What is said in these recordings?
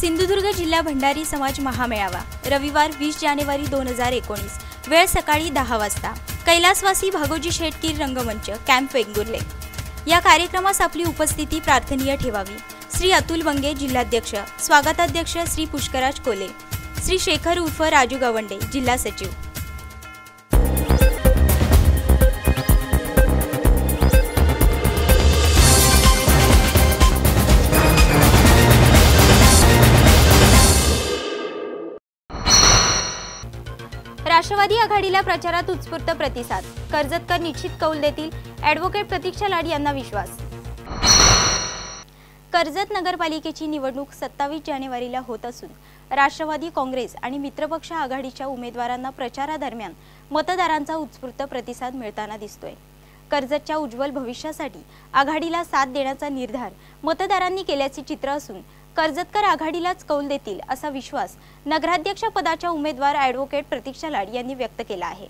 सिंधुदुर्ग जिल्हा भंडारी समाज महामेळावा रविवार वीस जानेवारी दोन हजार एकोणीस वेळ सकाळी दहा वाजता. कैलासवासी भागोजी शेटकीर रंगमंच कॅम्प वेंगुर्ले. या कार्यक्रमास आपली उपस्थिती प्रार्थनीय ठेवावी. श्री अतुल वंगे जिल्हाध्यक्ष स्वागताध्यक्ष श्री पुष्कराज कोले. श्री शेखर उर्फ राजू गवंडे जिल्हा सचिव. राष्ट्रवादी आघाडीला प्रचारात उत्स्फूर्त प्रतिसाद. कर्जतकर निश्चित कौल देतील. ॲडव्होकेट प्रतीक्षा लाड यांना विश्वास. कर्जत नगरपालिकेची निवडणूक सत्तावीस जानेवारीला होत असून राष्ट्रवादी काँग्रेस आणि मित्रपक्ष आघाडीच्या उमेदवारांना प्रचारादरम्यान मतदारांचा उत्स्फूर्त प्रतिसाद मिळताना दिसतोय. कर्जतच्या उज्ज्वल भविष्यासाठी आघाडीला साथ देण्याचा निर्धार मतदारांनी केल्याचे चित्र असून कर्जतकर आघाडीलाच कौल देतील असा विश्वास नगराध्यक्ष पदाच्या उमेदवार ॲडव्होकेट प्रतीक्षा लाड यांनी व्यक्त केला आहे.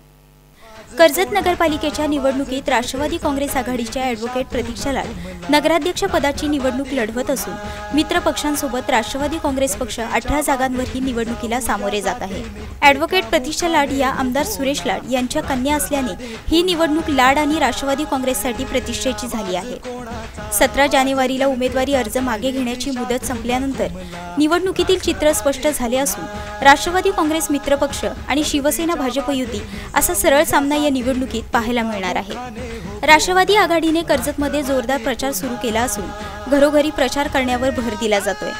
कर्जत नगरपालिकेच्या निवडणुकीत राष्ट्रवादी काँग्रेस आघाडीच्या ॲडव्होकेट प्रतीक्षा लाड नगराध्यक्ष पदाची निवडणूक लढवत असून मित्र पक्षांसोबत राष्ट्रवादी काँग्रेस पक्ष अठरा जागांवर ही निवडणुकीला सामोरे जात आहे. ॲडव्होकेट प्रतीक्षा लाड या आमदार सुरेश लाड यांच्या कन्या असल्याने ही निवडणूक लाड आणि राष्ट्रवादी काँग्रेससाठी प्रतिष्ठेची झाली आहे. सतरा जानेवारीला उमेदवारी अर्ज मागे घेण्याची मुदत संपल्यानंतर निवडणुकीतील चित्र स्पष्ट झाले असून राष्ट्रवादी काँग्रेस मित्रपक्ष आणि शिवसेना भाजप युती असा सरळ सामना या निवडणुकीत पाहायला मिळणार आहे. राष्ट्रवादी आघाडीने कर्जतमध्ये जोरदार प्रचार सुरू केला असून घरोघरी प्रचार करण्यावर भर दिला जातोय.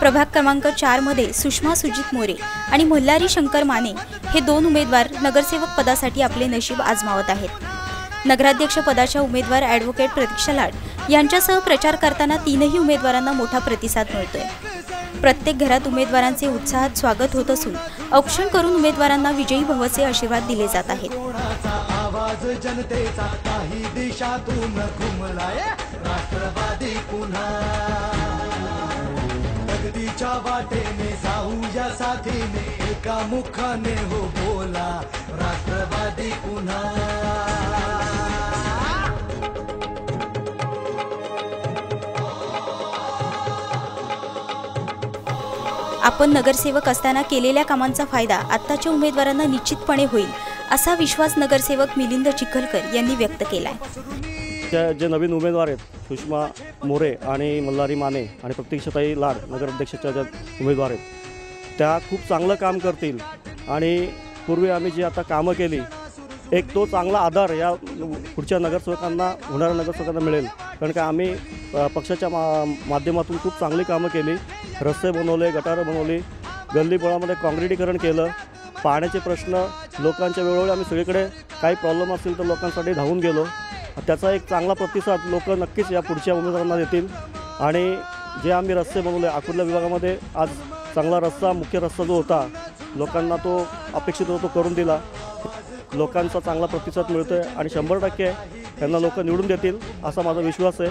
प्रभाग क्रमांक चारमध्ये सुषमा सुजित मोरे आणि मल्हारी शंकर माने हे दोन उमेदवार नगरसेवक पदासाठी आपले नशीब आजमावत आहेत. नगराध्यक्ष पदाच्या उमेदवार ॲडव्होकेट प्रतीक्षा लाड यांच्यासह प्रचार करताना तीनही उमेदवारांना मोठा प्रतिसाद मिळतोय. प्रत्येक घरात उमेदवारांचे उत्साहात स्वागत होत असून औक्षण करून उमेदवारांना विजयी भवचे आशीर्वाद दिले जात आहेत. आपण नगरसेवक असताना केलेल्या कामांचा फायदा आत्ताच्या उमेदवारांना निश्चितपणे होईल असा विश्वास नगरसेवक मिलिंद चिखलकर यांनी व्यक्त केलाय. त्या जे नवीन उमेदवार आहेत सुषमा मोरे आणि मल्हारी माने आणि प्रतीक्षाताई लाड नगराध्यक्षाच्या ज्या उमेदवार आहेत त्या खूप चांगलं काम करतील. आणि पूर्वी आम्ही जी आता कामं केली एक तो चांगला आधार या पुढच्या नगरसेवकांना होणाऱ्या नगरसेवकांना मिळेल. कारण का आम्ही पक्षाच्या मा माध्यमातून खूप चांगली कामं केली. रस्ते बनवले गटारं बनवली गल्लीबोळामध्ये काँक्रिटीकरण केलं पाण्याचे प्रश्न लोकांच्या वेळोवेळी आम्ही सगळीकडे काही प्रॉब्लेम असतील तर लोकांसाठी धावून गेलो. त्याचा एक चांगला प्रतिसाद लोक नक्कीच या पुढच्या उमेदवारांना देतील. आणि जे आम्ही रस्ते बनवले अकोला विभागामध्ये आज चांगला रस्ता मुख्य रस्ता जो होता लोकांना तो अपेक्षित होतो तो करून दिला. लोकांचा चांगला प्रतिसाद मिळतो आहे आणि शंभर टक्के त्यांना लोक निवडून देतील असा माझा विश्वास आहे.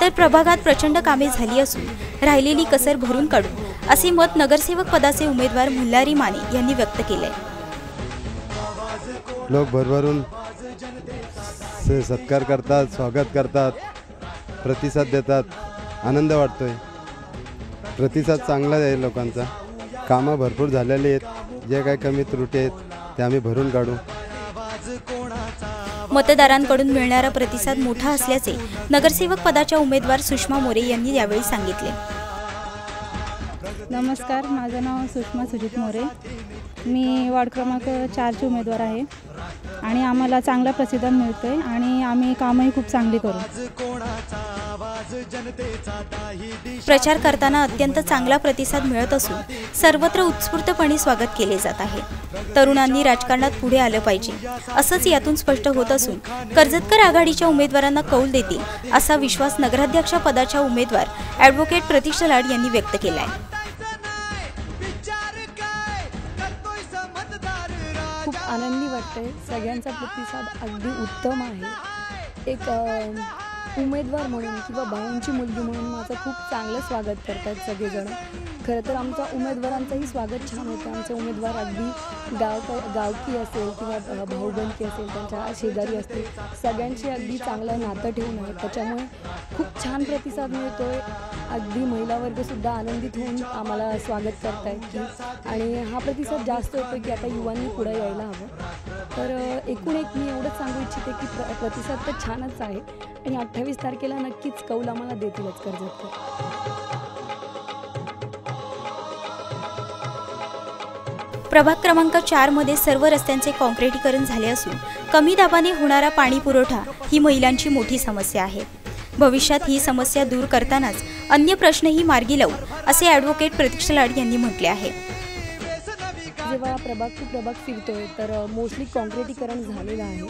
तर प्रभागात प्रचंड कामे झाली असून राहिलेली कसर भरून काढू असे मत नगरसेवक पदाचे उमेदवार मुल्हारी माने यांनी व्यक्त केले लोक भरभरून स- सत्कार करतात स्वागत करतात प्रतिसाद देतात. आनंद वाटतोय. प्रतिसाद चांगला आहे लोकांचा. कामं भरपूर झालेली आहेत. जे काही कमी त्रुटी आहेत ते आम्ही भरून काढू. मतदारांकडून मिळणारा प्रतिसाद मोठा असल्याचे नगरसेवक पदाच्या उमेदवार सुषमा मोरे यांनी यावेळी सांगितले. नमस्कार माझं नाव सुषमा सुजित मोरे. मी वार्ड क्रमांक चारचे उमेदवार आहे आणि आम्हाला चांगला प्रतिसाद मिळतो आहे आणि आम्ही कामही खूप चांगली करू. प्रचार करताना अत्यंत चांगला प्रतिसाद मिळत असून सर्वत्र उत्स्फूर्तपणे स्वागत केले जात आहे. तरुणांनी राजकारणात पुढे आलं पाहिजे असंच यातून स्पष्ट होत असून कर्जतकर आघाडीच्या उमेदवारांना कौल देतील असा विश्वास नगराध्यक्ष पदाच्या उमेदवार ॲडव्होकेट प्रतीक्षा लाड यांनी व्यक्त केला आहे खूप आनंदी वाटतंय. सगळ्यांचा प्रतिसाद अगदी उत्तम आहे. एक उमेदवार म्हणून किंवा भाऊंची मुलगी म्हणून माझं खूप चांगलं स्वागत करतात सगळेजण. खरं तर आमचा उमेदवारांचंही स्वागत छान होतं. आमचे उमेदवार अगदी गाव गावकी असेल किंवा भाऊबंदकी असेल त्यांच्या शेजारी असतील सगळ्यांशी अगदी चांगलं नातं ठेवून आहे त्याच्यामुळे खूप छान प्रतिसाद मिळतोय. अगदी महिला वर्गसुद्धा आनंदित होऊन आम्हाला स्वागत करतायत की आणि हा प्रतिसाद जास्त होतो की आता युवांनी पुढे यायला हवं. तर एकूण एक मी एवढंच सांगू इच्छिते की प्र प्रतिसाद तर छानच आहे. आणि अठ्ठावीस तारखेला नक्कीच कौल आम्हाला देतीलच कर्जतकर प्रभाग क्रमांक चारमध्ये सर्व रस्त्यांचे कॉन्क्रिटीकरण झाले असून कमी दाबाने होणारा पाणी पुरवठा ही महिलांची मोठी समस्या आहे. भविष्यात ही समस्या दूर करतानाच अन्य प्रश्नही मार्गी लावू असे ॲडव्होकेट प्रतीक्षा लाड यांनी म्हटले आहे. जेव्हा प्रभाग टू प्रभाग फिरतोय तर मोस्टली कॉन्क्रिटीकरण झालेलं आहे.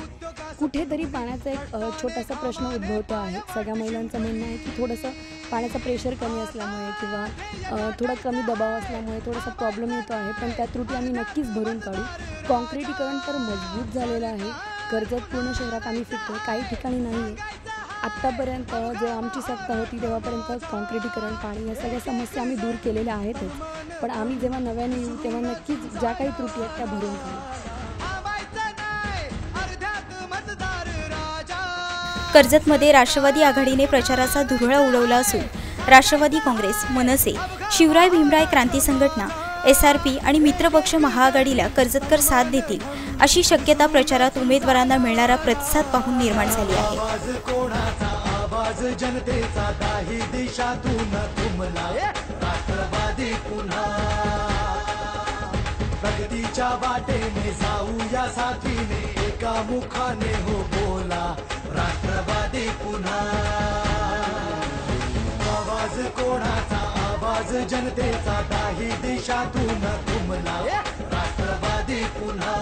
कुठेतरी पाण्याचा एक छोटासा प्रश्न उद्भवतो आहे. सगळ्या महिलांचं म्हणणं आहे की थोडंसं पाण्याचा प्रेशर कमी असल्यामुळे किंवा थोडा कमी दबाव असल्यामुळे थोडासा प्रॉब्लेम येतो आहे. पण त्या त्रुटी आम्ही नक्कीच भरून काढू. कॉन्क्रिटीकरण तर मजबूत झालेलं आहे. कर्जत पूर्ण शहरात आम्ही फिरतो काही ठिकाणी नाही आहे आत्तापर्यंत जेव्हा आमची सत्ता होती तेव्हापर्यंत कॉन्क्रिटीकरण पाणी या सगळ्या समस्या आम्ही दूर केलेल्या आहेतच. पण आम्ही जेव्हा नव्याने येऊ तेव्हा नक्कीच ज्या काही त्रुटी आहेत त्या भरून काढू कर्जतमध्ये राष्ट्रवादी आघाडीने प्रचाराचा धुरळा उडवला असून राष्ट्रवादी काँग्रेस मनसे शिवराय भीमराय क्रांती संघटना एस आर पी आणि मित्रपक्ष महाआघाडीला कर्जतकर साथ देतील अशी शक्यता प्रचारात उमेदवारांना मिळणारा प्रतिसाद पाहून निर्माण झाली आहे. प्रगतीच्या वाटेने जाऊया साथीने एका मुखाने हो बोला राष्ट्रवादी पुन्हा आवाज जनतेचा दाही दिशातून तुमलाय राष्ट्रवादी पुन्हा.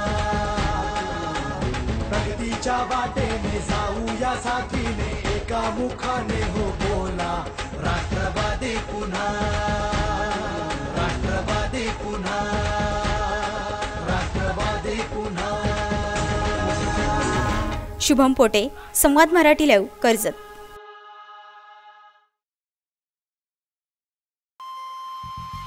प्रगतीच्या वाटेने जाऊया साथीने एका मुखाने हो बोला. राष्ट्रवादी पुन्हा. राष्ट्रवादी पुन्हा. राष्ट्रवादी पुन्हा. शुभम पोटे संवाद मराठी लाईव्ह कर्जत.